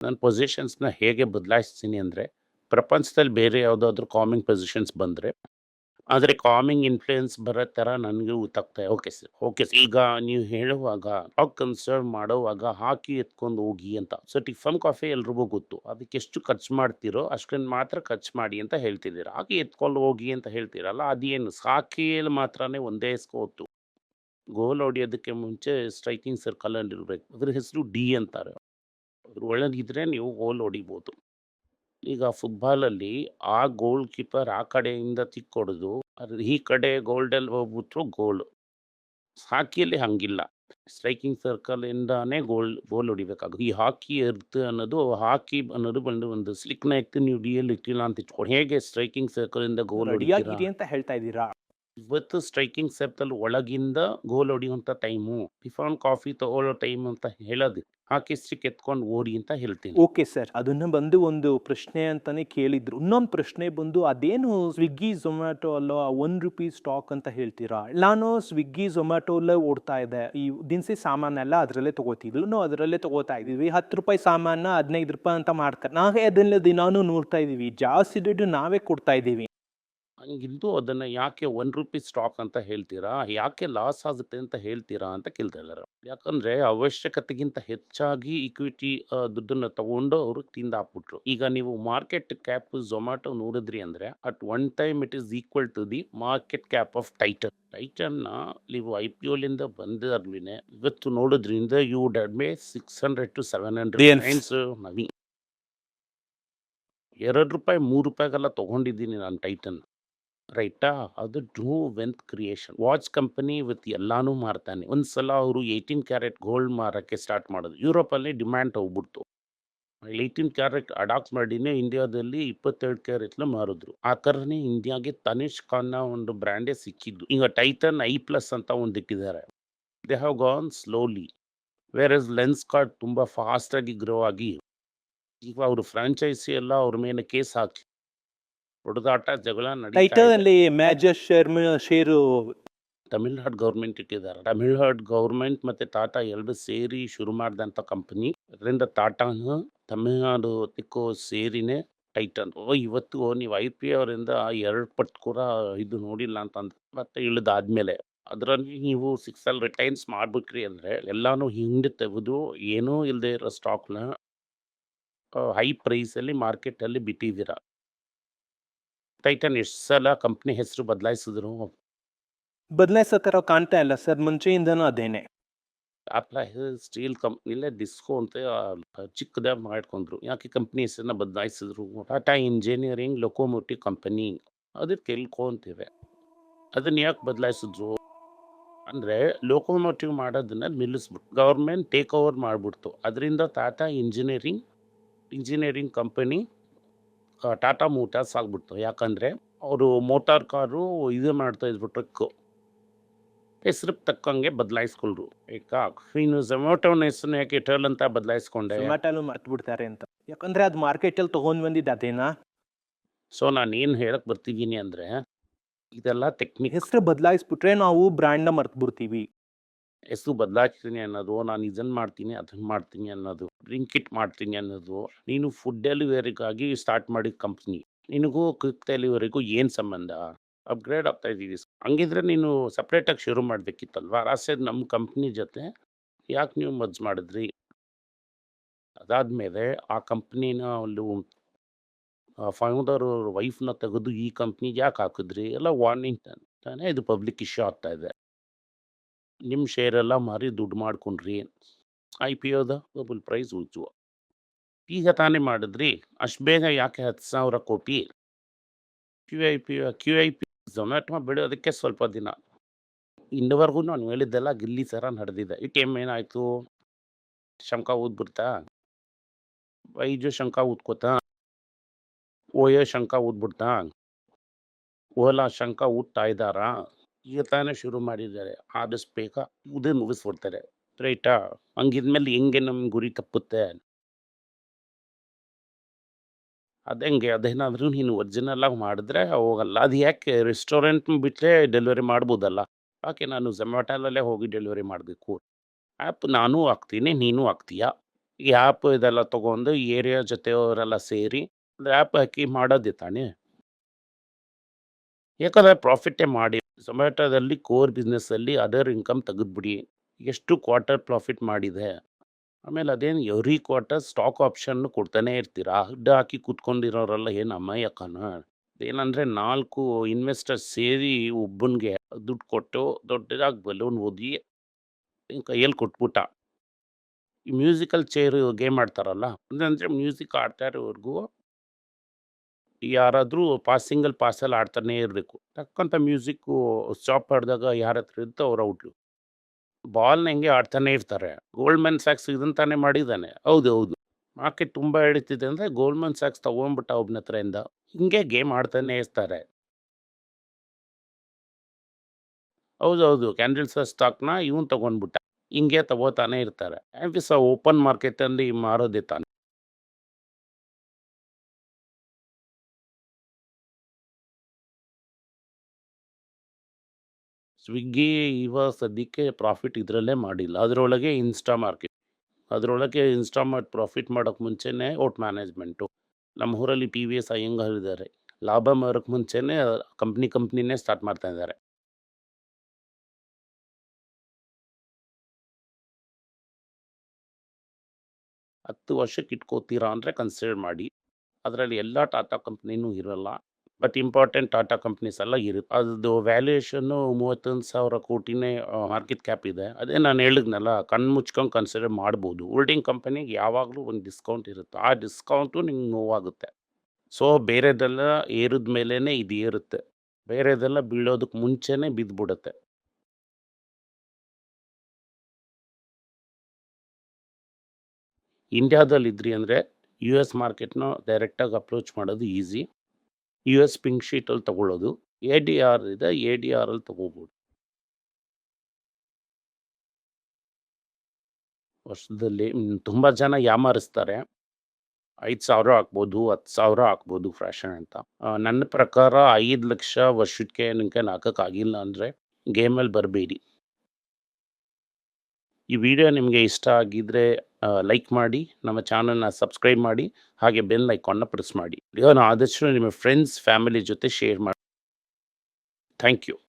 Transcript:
ನನ್ನ ಪೊಸಿಷನ್ಸ್‌ನ ಹೇಗೆ ಬದಲಾಯಿಸ್ತೀನಿ ಅಂದರೆ, ಪ್ರಪಂಚದಲ್ಲಿ ಬೇರೆ ಯಾವುದಾದ್ರೂ ಕಾಮಿಂಗ್ ಪೊಸಿಷನ್ಸ್ ಬಂದರೆ, ಆದರೆ ಕಾಮಿಂಗ್ ಇನ್ಫ್ಲೂಯೆನ್ಸ್ ಬರೋ ಥರ ನನಗೆ ಗೊತ್ತಾಗ್ತಾ ಓಕೆ ಸರ್ ಓಕೆ ಸರ್ ಈಗ ನೀವು ಹೇಳುವಾಗ ಸ್ಟಾಕ್ ಕನ್ಸರ್ವ್ ಮಾಡೋವಾಗ ಹಾಕಿ ಎತ್ಕೊಂಡು ಹೋಗಿ ಅಂತ. ಸೊ ಟಿಫನ್ ಕಾಫಿ ಎಲ್ರಿಗೂ ಗೊತ್ತು. ಅದಕ್ಕೆ ಎಷ್ಟು ಖರ್ಚು ಮಾಡ್ತೀರೋ ಅಷ್ಟನ್ನು ಮಾತ್ರ ಖರ್ಚು ಮಾಡಿ ಅಂತ ಹೇಳ್ತಿದ್ದೀರಾ. ಹಾಕಿ ಎತ್ಕೊಂಡು ಹೋಗಿ ಅಂತ ಹೇಳ್ತೀರಲ್ಲ, ಅದೇನು? ಸಾಕಿಯಲ್ಲಿ ಮಾತ್ರನೇ ಒಂದೇ ಸ್ಕೋತು ಗೋಲ್ ಹೊಡಿಯೋದಕ್ಕೆ ಮುಂಚೆ ಸ್ಟ್ರೈಕಿಂಗ್ ಸರ್ಕಲಲ್ಲಿ ಇರಬೇಕು ಅದ್ರ ಹೆಸರು ಡಿ ಅಂತಾರೆ. ಒಳಗಿದ್ರೆ ನೀವು ಗೋಲ್ ಹೊಡಿಬೋದು. ಈಗ ಫುಟ್ಬಾಲಲ್ಲಿ ಆ ಗೋಲ್ ಕೀಪರ್ ಆ ಕಡೆಯಿಂದ ತಿಕ್ಕೊಡೋದು ಅದ್ರ ಈ ಕಡೆ ಗೋಲ್ಡಲ್ಲಿ ಹೋಗ್ಬಿಟ್ರು ಗೋಲ್ ಹಾಕಿಯಲ್ಲಿ ಹಂಗಿಲ್ಲ. ಸ್ಟ್ರೈಕಿಂಗ್ ಸರ್ಕಲ್ ಇಂದಾನೇ ಗೋಲ್ ಗೋಲ್ ಹೊಡಿಬೇಕಾಗುತ್ತೆ ಈ ಹಾಕಿ ಎರ್ತ್ ಅನ್ನೋದು ಹಾಕಿ ಅನ್ನೋದು ಬಂದು ಒಂದು ಸ್ಲಿಕ್ನ ಎತ್ತಿ ನೀವು ಡಿಯಲ್ಲಿ ಇಟ್ಟಿಲ್ಲ ಅಂತ ಇಟ್ಕೊಂಡು ಹೇಗೆ ಸ್ಟ್ರೈಕಿಂಗ್ ಸರ್ಕಲ್ ಇಂದ ಗೋಲ್ ಹೊಡಿತೀರಾ? ರೆಡಿಯಾಗಿರಿ ಅಂತ ಹೇಳ್ತಾ ಇದ್ದೀರಾ? ಇವತ್ತು ಸ್ಟ್ರೈಕಿಂಗ್ ಸೆಪ್ತಲ್ಲಿ ಒಳಗಿಂದ ಗೋಲ್ ಹೊಡಿಯುವಂಥ ಟೈಮು. ಟಿಫಾನ್, ಕಾಫಿ ತಗೊಳ್ಳೋ ಟೈಮ್ ಅಂತ ಹೇಳೋದು, ಆ ಸ್ಟಿಕ್ ಎತ್ಕೊಂಡು ಓಡಿ ಅಂತ ಹೇಳ್ತೀನಿ. ಓಕೆ ಸರ್, ಅದನ್ನ ಬಂದು ಒಂದು ಪ್ರಶ್ನೆ ಅಂತಾನೆ ಕೇಳಿದ್ರು. ಇನ್ನೊಂದು ಪ್ರಶ್ನೆ ಬಂದು, ಅದೇನು ಸ್ವಿಗ್ಗಿ, ಝೊಮ್ಯಾಟೊ ಅಲ್ಲೋ ಒನ್ ರುಪೀಸ್ ಸ್ಟಾಕ್ ಅಂತ ಹೇಳ್ತೀರಾ? ನಾನು ಸ್ವಿಗ್ಗಿ ಝೊಮ್ಯಾಟೊಲ್ಲೇ ಓಡ್ತಾ ಇದೆ. ಈ ದಿನಸಿ ಸಾಮಾನೆಲ್ಲ ಅದರಲ್ಲೇ ತಗೋತಿದ್ಲು ನಾವು ಅದರಲ್ಲೇ ತಗೋತಾ ಇದೀವಿ ಹತ್ತು ರೂಪಾಯಿ ಸಾಮಾನ ಹದಿನೈದು ರೂಪಾಯಿ ಅಂತ ಮಾಡ್ತಾರೆ. ನಾವೇ ಅದನ್ನ ದಿನಾನು ನೋಡ್ತಾ ಇದೀವಿ ಜಾಸ್ತಿ ದುಡ್ಡು ನಾವೇ ಕೊಡ್ತಾ ಇದೀವಿ ಹಂಗಿದ್ದು ಅದನ್ನು ಯಾಕೆ ಒನ್ ರುಪಿ ಸ್ಟಾಕ್ ಅಂತ ಹೇಳ್ತೀರಾ? ಯಾಕೆ ಲಾಸ್ ಆಗುತ್ತೆ ಅಂತ ಹೇಳ್ತೀರಾ ಅಂತ ಕೇಳ್ತಾ ಇದ್ದಾರೆ. ಯಾಕಂದ್ರೆ ಅವಶ್ಯಕತೆಗಿಂತ ಹೆಚ್ಚಾಗಿ ಇಕ್ವಿಟಿ ದುಡ್ಡನ್ನು ತಗೊಂಡು ಅವರು ತಿಂದಾಕ್ಬಿಟ್ರು ಈಗ ನೀವು ಮಾರ್ಕೆಟ್ ಕ್ಯಾಪ್ ಝೊಮ್ಯಾಟೊ ನೋಡಿದ್ರಿ ಅಂದ್ರೆ at one time it is equal to the market cap of Titan ಟೈಟನ್ನ ನೀವು ಐ ಪಿ ಒಲಿಂದ ಬಂದಾಗ್ಲೇ ಇವತ್ತು ನೋಡೋದ್ರಿಂದ you dead May six hundred to seven hundred ನವಿ ಎರಡು ರೂಪಾಯಿ ಮೂರು ರೂಪಾಯಿಗೆಲ್ಲ ತಗೊಂಡಿದ್ದೀನಿ ನಾನು ಟೈಟನ್ ರೈಟಾ? ಅದು true ವೆಂತ್ creation. Watch company with ಎಲ್ಲಾನು ಮಾರ್ತಾನೆ. ಒಂದ್ಸಲ ಅವರು ಏಯ್ಟೀನ್ ಕ್ಯಾರೆಟ್ ಗೋಲ್ಡ್ ಮಾರಕ್ಕೆ ಸ್ಟಾರ್ಟ್ ಮಾಡೋದು ಯುರೋಪಲ್ಲಿ ಡಿಮ್ಯಾಂಡ್ ಹೋಗ್ಬಿಡ್ತು. ಏಯ್ಟೀನ್ ಕ್ಯಾರೆಟ್ ಅಡಾಪ್ಟ್ ಮಾಡಿನೇ ಇಂಡಿಯಾದಲ್ಲಿ ಇಪ್ಪತ್ತೆರಡು ಕ್ಯಾರೆಟ್ಲ ಮಾರಿದ್ರು. ಆ ಥರನೇ ಇಂಡಿಯಾಗೆ ತನಿಷ್ ಖಾನ್ನ ಒಂದು ಬ್ರ್ಯಾಂಡೇ ಸಿಕ್ಕಿದ್ದು. ಈಗ ಟೈಟನ್ ಐ ಪ್ಲಸ್ ಅಂತ ಒಂದು ಇಟ್ಟಿದ್ದಾರೆ. They have gone slowly. Whereas Lenskart ತುಂಬ ಫಾಸ್ಟಾಗಿ ಗ್ರೋ ಆಗಿ. ಈಗ ಅವರು ಫ್ರಾಂಚೈಸಿ ಎಲ್ಲ ಅವ್ರ ಮೇಲೆ ಕೇಸ್ ಹಾಕಿ. ಹೊಡೆದಾಟ ಜಗಳ ನಡೀತಾ major major share share Tamil Nadu government ಇಟ್ಟಿದ್ದಾರೆ. ತಮಿಳ್ನಾಡು ಗೌರ್ಮೆಂಟ್ ಮತ್ತೆ ಟಾಟಾ ಎರಡು ಸೇರಿ ಶುರು ಮಾಡಿದಂಥ ಕಂಪನಿ ಅದರಿಂದ ಟಾಟಾನು ತಮಿಳ್ನಾಡು ತಿಕ್ಕೋ ಸೇರಿನೇ ಟೈಟನ್ ಓ ಇವತ್ತು ನೀವು ಐ ಪಿ ಅವರಿಂದ ಎರಡು ಪಟ್ಟು ಕೂಡ ಇದು ನೋಡಿಲ್ಲ ಅಂತಂದ್ರೆ ಮತ್ತೆ ಇಳಿದಾದ್ಮೇಲೆ. ಅದರಲ್ಲಿ ನೀವು ಸಿಕ್ಸಲ್ಲಿ ರಿಟೈನ್ಸ್ ಮಾಡ್ಬಿಟ್ರಿ ಅಂದರೆ ಎಲ್ಲನೂ ಹಿಂದೆ ತೆಗೆದು ಏನೂ ಇಲ್ಲದೆ ಇರೋ ಸ್ಟಾಕ್ನ ಹೈ ಪ್ರೈಸಲ್ಲಿ ಮಾರ್ಕೆಟಲ್ಲಿ ಬಿಟ್ಟಿದ್ದೀರಾ. ಟೈಟನ್ ಎಷ್ಟು ಸಲ ಕಂಪ್ನಿ ಹೆಸರು ಬದಲಾಯಿಸಿದ್ರು? ಬದಲಾಯಿಸೋ ಥರ ಕಾಣ್ತಾ ಇಲ್ಲ ಸರ್ ಮುಂಚೆಯಿಂದನೂ ಅದೇನೆ. ಆಪ್ಲ ಸ್ಟೀಲ್ ಕಂಪ್ನಿಲೇ ಡಿಸ್ಕೋ ಅಂತ ಚಿಕ್ಕದಾಗ ಮಾಡ್ಕೊಂಡ್ರು. ಯಾಕೆ ಕಂಪ್ನಿ ಹೆಸರನ್ನ ಬದಲಾಯಿಸಿದ್ರು? ಟಾಟಾ ಇಂಜಿನಿಯರಿಂಗ್ ಲೊಕೋಮೋಟಿವ್ ಕಂಪನಿ ಅದಕ್ಕೆ ತಿಳ್ಕೊಂತೀವಿ ಅದನ್ನ ಯಾಕೆ ಬದಲಾಯಿಸಿದ್ರು? ಅಂದರೆ ಲೋಕೋಮೋಟಿವ್ ಮಾಡೋದನ್ನ ನಿಲ್ಲಿಸ್ಬಿಟ್ಟು ಗೌರ್ಮೆಂಟ್ ಟೇಕ್ ಓವರ್ ಮಾಡಿಬಿಡ್ತು. ಅದರಿಂದ Tata engineering engineering company Tata motors ಆಗ್ಬಿಡ್ತು. ಯಾಕಂದರೆ ಅವರು ಮೋಟಾರ್ ಕಾರು ಇದು ಮಾಡ್ತಾ ಇದ್ರು ಟ್ರಕ್ಕು. ಹೆಸರು ತಕ್ಕಂಗೆ ಬದಲಾಯಿಸ್ಕೊಳ್ರು. ಈಗ ಇನ್ನು ಝೊಮ್ಯಾಟೋನ ಹೆಸರು ಯಾಕೆ ಇಟಲ್ ಅಂತ ಬದಲಾಯಿಸ್ಕೊಂಡೆ? ಝೊಮ್ಯಾಟೋನು ಮರ್ತು ಬಿಡ್ತಾರೆ ಅಂತ. ಯಾಕಂದರೆ ಅದು ಮಾರ್ಕೆಟಲ್ಲಿ ತೊಗೊಂಡು ಬಂದಿದ್ದು ಅದೇನಾ? ಸೊ ನಾನು ಏನು ಹೇಳಕ್ಕೆ ಬರ್ತಿದ್ದೀನಿ ಅಂದರೆ ಇದೆಲ್ಲ ಟೆಕ್ನಿಕ್ ಹೆಸರು ಬದಲಾಯಿಸ್ಬಿಟ್ರೆ ನಾವು ಬ್ರ್ಯಾಂಡ್ನ ಮರ್ತು ಬಿಡ್ತೀವಿ ಹೆಸರು ಬದಲಾಯಿಸ್ತೀನಿ ಅನ್ನೋದು, ನಾನು ಇದನ್ನು ಮಾಡ್ತೀನಿ ಅದನ್ನು ಮಾಡ್ತೀನಿ ಅನ್ನೋದು ಡ್ರಿಂಕ್ ಇಟ್ ಮಾಡ್ತೀನಿ ಅನ್ನೋದು, ನೀನು ಫುಡ್ ಡೆಲಿವರಿಗಾಗಿ ಸ್ಟಾರ್ಟ್ ಮಾಡಿದ ಕಂಪ್ನಿ ನಿನಗೂ ಕ್ವಿಕ್ ಡೆಲಿವರಿಗೂ ಏನು ಸಂಬಂಧ? ಅಪ್ಗ್ರೇಡ್ ಆಗ್ತಾ ಇದ್ದೀವಿ ಹಂಗಿದ್ರೆ ನೀನು ಸಪ್ರೇಟಾಗಿ ಶುರು ಮಾಡಬೇಕಿತ್ತಲ್ವಾ? ರಾಸೆ ನಮ್ಮ ಕಂಪ್ನಿ ಜೊತೆ ಯಾಕೆ ನೀವು ಮಜ್ ಮಾಡಿದ್ರಿ? ಅದಾದಮೇಲೆ ಆ ಕಂಪ್ನಿನ ಒಂದು ಫೌಂಡರ್ ವೈಫ್ನ ತೆಗೆದು ಈ ಕಂಪ್ನಿಗೆ ಯಾಕೆ ಹಾಕಿದ್ರಿ? ಎಲ್ಲ ವಾರ್ನಿಂಗ್ ತಾನೇ. ಇದು ಪಬ್ಲಿಕ್ ಇಶ್ಯೂ ಆಗ್ತಾ ಇದೆ. ನಿಮ್ಮ ಶೇರೆಲ್ಲ ಮಾರಿ ದುಡ್ಡು ಮಾಡ್ಕೊಂಡ್ರಿ. ಐ ಪಿ ಒದ ಬಬಲ್ ಪ್ರೈಸ್ ಉಜ್ಜುವ ಈಗ ತಾನೇ ಮಾಡಿದ್ರಿ. ಅಷ್ಟು ಬೇಗ ಯಾಕೆ ಹತ್ತು ಸಾವಿರ ಕೋಟಿ? Q I P Q I P Zomato ಬಿಡೋದಕ್ಕೆ ಸ್ವಲ್ಪ ದಿನ. ಇನ್ನವರೆಗೂ ನಾನು ಹೇಳಿದ್ದೆಲ್ಲ ಗಿಲ್ಲಿ ಥರ ನಡೆದಿದೆ. ಈ ಟೈಮ್ ಏನಾಯಿತು? ಶಂಕ ಊದ್ಬಿಡ್ತಾ? ವೈಜು ಶಂಕ ಊದ್ಕೋತಾ? ಓಯೋ ಶಂಕ ಊದ್ಬಿಡ್ತಾ? ಓಲಾ ಶಂಕ ಊದ್ತಾ ಇದ್ದಾರಾ? ಈಗ ತಾನೇ ಶುರು ಮಾಡಿದ್ದಾರೆ. ಆದಷ್ಟು ಬೇಗ ಉದೇ ಮುಗಿಸ್ಬಿಡ್ತಾರೆ. ರೈಟಾ? ಹಂಗಿದ್ಮೇಲೆ ಹೆಂಗೆ ನಮ್ಮ ಗುರಿ ತಪ್ಪುತ್ತೆ? ಅದಂಗೆ ಅದೇನಾದರೂ ನೀನು ಒರಿಜಿನಲ್ ಆಗಿ ಮಾಡಿದ್ರೆ ಹೋಗಲ್ಲ. ಅದು ಯಾಕೆ? ರೆಸ್ಟೋರೆಂಟ್ ಬಿಟ್ಟರೆ ಡೆಲಿವರಿ ಮಾಡ್ಬೋದಲ್ಲ. ಯಾಕೆ ನಾನು ಝೊಮ್ಯಾಟೋಲಲ್ಲೇ ಹೋಗಿ ಡೆಲಿವರಿ ಮಾಡಬೇಕು? ಆ್ಯಪ್ ನಾನು ಹಾಕ್ತೀನಿ, ನೀನು ಹಾಕ್ತೀಯಾ? ಈ ಆ್ಯಪ್ ಇದೆಲ್ಲ ತೊಗೊಂಡು ಏರಿಯಾ ಜೊತೆಯವರೆಲ್ಲ ಸೇರಿ, ಅಂದರೆ ಆ್ಯಪ್ ಹಾಕಿ ಮಾಡೋದೇ ತಾನೇ? ಯಾಕಂದರೆ ಪ್ರಾಫಿಟ್ಟೇ ಮಾಡಿ ಝೊಮ್ಯಾಟೋದಲ್ಲಿ ಕೋರ್ ಬಿಸ್ನೆಸ್ಸಲ್ಲಿ ಅದರ್ ಇನ್ಕಮ್ ತೆಗೆದುಬಿಡಿ. ಎಷ್ಟು ಕ್ವಾರ್ಟರ್ ಪ್ರಾಫಿಟ್ ಮಾಡಿದೆ? ಆಮೇಲೆ ಅದೇನು ಎವ್ರಿ ಕ್ವಾರ್ಟರ್ ಸ್ಟಾಕ್ ಆಪ್ಷನ್ನು ಕೊಡ್ತಾನೆ ಇರ್ತೀರಾ? ಅಡ್ಡ ಹಾಕಿ ಕೂತ್ಕೊಂಡಿರೋರೆಲ್ಲ ಏನು ಅಮಾಯಕನ ಏನಂದರೆ ನಾಲ್ಕು ಇನ್ವೆಸ್ಟರ್ಸ್ ಸೇರಿ ಒಬ್ಬನಿಗೆ ದುಡ್ಡು ಕೊಟ್ಟು ದೊಡ್ಡದಾಗಿ ಬಲೂನ್ ಓದಿ ಕೈಯಲ್ಲಿ ಕೊಟ್ಬಿಟ್ಟ. ಈ ಮ್ಯೂಸಿಕಲ್ ಚೇರ್ ಗೇಮ್ ಆಡ್ತಾರಲ್ಲ? ಅಂದರೆ ಮ್ಯೂಸಿಕ್ ಆಡ್ತಾ ಇರೋವರೆಗೂ ಯಾರಾದರೂ ಪಾಸ್ ಸಿಂಗಲ್ ಪಾಸಲ್ಲಿ ಆಡ್ತಾನೆ ಇರಬೇಕು. ತಕ್ಕಂಥ ಮ್ಯೂಸಿಕ್ಕು ಸ್ಟಾಪ್ ಆಡಿದಾಗ ಯಾರ ಹತ್ರ ಇರುತ್ತೋ ಅವ್ರು ಔಟ್ಲು ಬಾಲ್ನ ಹೆಂಗೆ ಆಡ್ತಾನೆ ಇರ್ತಾರೆ. ಗೋಲ್ಡ್ಮನ್ ಸ್ಯಾಕ್ಸ್ ಇದನ್ನು ತಾನೇ ಮಾಡಿದ್ದಾನೆ. ಹೌದು ಹೌದು. ಮಾರ್ಕೆಟ್ ತುಂಬ ಹಿಡಿತಿದೆ ಅಂದರೆ ಗೋಲ್ಡ್ಮನ್ ಸ್ಯಾಕ್ಸ್ ತೊಗೊಂಡ್ಬಿಟ್ಟ ಒಬ್ಬನ ಹತ್ರದಿಂದ ಹಿಂಗೆ ಗೇಮ್ ಆಡ್ತಾನೆ ಇರ್ತಾರೆ. ಹೌದು ಹೌದು. ಕ್ಯಾಂಡಲ್ಸ್ ಸ್ಟಾಕ್ನ ಇವನು ತೊಗೊಂಡ್ಬಿಟ್ಟ. ಹಿಂಗೆ ತಗೋತಾನೆ ಇರ್ತಾರೆ. ಆಫೀಸ್ ಓಪನ್ ಮಾರ್ಕೆಟಲ್ಲಿ ಮಾರೋದೇ ತಾನೆ. ಸ್ವಿಗ್ಗಿ ಇವ ಸದ್ಯಕ್ಕೆ ಪ್ರಾಫಿಟ್ ಇದರಲ್ಲೇ ಮಾಡಿಲ್ಲ. ಅದರೊಳಗೆ ಇನ್ಸ್ಟಾ ಮಾರ್ಕೆಟ್ ಅದರೊಳಗೆ ಇನ್ಸ್ಟಾ ಮಾರ್ಕ್ ಪ್ರಾಫಿಟ್ ಮಾಡೋಕ್ಕೆ ಮುಂಚೆನೇ ಓಟ್ ಮ್ಯಾನೇಜ್ಮೆಂಟು ನಮ್ಮ ಊರಲ್ಲಿ ಪಿ ವಿ ಎಸ್ ಅಯ್ಯಂಗಾರ್ ಇದ್ದಾರೆ ಲಾಭ ಮಾಡೋಕ್ಕೆ ಮುಂಚೆನೇ ಕಂಪ್ನಿ ಕಂಪ್ನಿನೇ ಸ್ಟಾರ್ಟ್ ಮಾಡ್ತಾ ಇದ್ದಾರೆ ಹತ್ತು ವರ್ಷಕ್ಕೆ ಇಟ್ಕೋತೀರಾ ಅಂದರೆ ಕನ್ಸಿಡರ್ ಮಾಡಿ. ಅದರಲ್ಲಿ ಎಲ್ಲ ಟಾಟಾ ಕಂಪ್ನಿನೂ ಇರಲ್ಲ. ಬಟ್ ಇಂಪಾರ್ಟೆಂಟ್ ಟಾಟಾ ಕಂಪ್ನೀಸ್ ಎಲ್ಲ ಇರುತ್ತೆ ಅದು ವ್ಯಾಲ್ಯೂಯೇಷನ್ನು ಮೂವತ್ತೊಂದು ಸಾವಿರ ಕೋಟಿನೇ ಮಾರ್ಕೆಟ್ ಕ್ಯಾಪ್ ಇದೆ. ಅದೇ ನಾನು ಹೇಳಿದ್ನಲ್ಲ ಕಣ್ಣು ಮುಚ್ಕೊಂಡು ಕನ್ಸಿಡರ್ ಮಾಡ್ಬೋದು. ಹೋಲ್ಡಿಂಗ್ ಕಂಪನಿಗೆ ಯಾವಾಗಲೂ ಒಂದು ಡಿಸ್ಕೌಂಟ್ ಇರುತ್ತೆ. ಆ ಡಿಸ್ಕೌಂಟು ನಿಮ್ಗೆ ನೋವಾಗುತ್ತೆ. ಸೊ ಬೇರೆದೆಲ್ಲ ಏರಿದ ಮೇಲೇ ಇದು ಏರುತ್ತೆ. ಬೇರೆದೆಲ್ಲ ಬೀಳೋದಕ್ಕೆ ಮುಂಚೆನೇ ಬಿದ್ದುಬಿಡುತ್ತೆ ಇಂಡಿಯಾದಲ್ಲಿ ಇದ್ರಿ ಅಂದರೆ ಯು ಎಸ್ ಮಾರ್ಕೆಟ್ನ ಡೈರೆಕ್ಟಾಗಿ ಅಪ್ರೋಚ್ ಮಾಡೋದು ಈಸಿ ಯು ಎಸ್ ಪಿಂಕ್ ಶೀಟಲ್ಲಿ ತಗೊಳ್ಳೋದು ಎ ಡಿ ಆರ್ ಇದೆ ಎ ಡಿ ಆರಲ್ಲಿ ತಗೋಬೋದು. ವರ್ಷದಲ್ಲಿ ತುಂಬ ಜನ ಯಾಮಾರಿಸ್ತಾರೆ. ಐದು ಸಾವಿರ ಹಾಕ್ಬೋದು ಹತ್ತು ಸಾವಿರ ಹಾಕ್ಬೋದು ಫ್ಯಾಷನ್ ಅಂತ. ನನ್ನ ಪ್ರಕಾರ ಐದು ಲಕ್ಷ ವರ್ಷಕ್ಕೆ ನಿಮಗೆ ಹಾಕೋಕ್ಕಾಗಿಲ್ಲ ಅಂದರೆ ಗೇಮಲ್ಲಿ ಬರಬೇಡಿ. ಈ ವಿಡಿಯೋ ನಿಮಗೆ ಇಷ್ಟ ಆಗಿದ್ದರೆ ಲೈಕ್ ಮಾಡಿ, ನಮ್ಮ ಚಾನಲ್ನ ಸಬ್ಸ್ಕ್ರೈಬ್ ಮಾಡಿ, ಹಾಗೆ ಬೆಲ್ ಐಕಾನ್ನ ಪ್ರೆಸ್ ಮಾಡಿ. ಆದಷ್ಟು ನಿಮ್ಮ ಫ್ರೆಂಡ್ಸ್ ಫ್ಯಾಮಿಲಿ ಜೊತೆ ಶೇರ್ ಮಾಡಿ. Thank you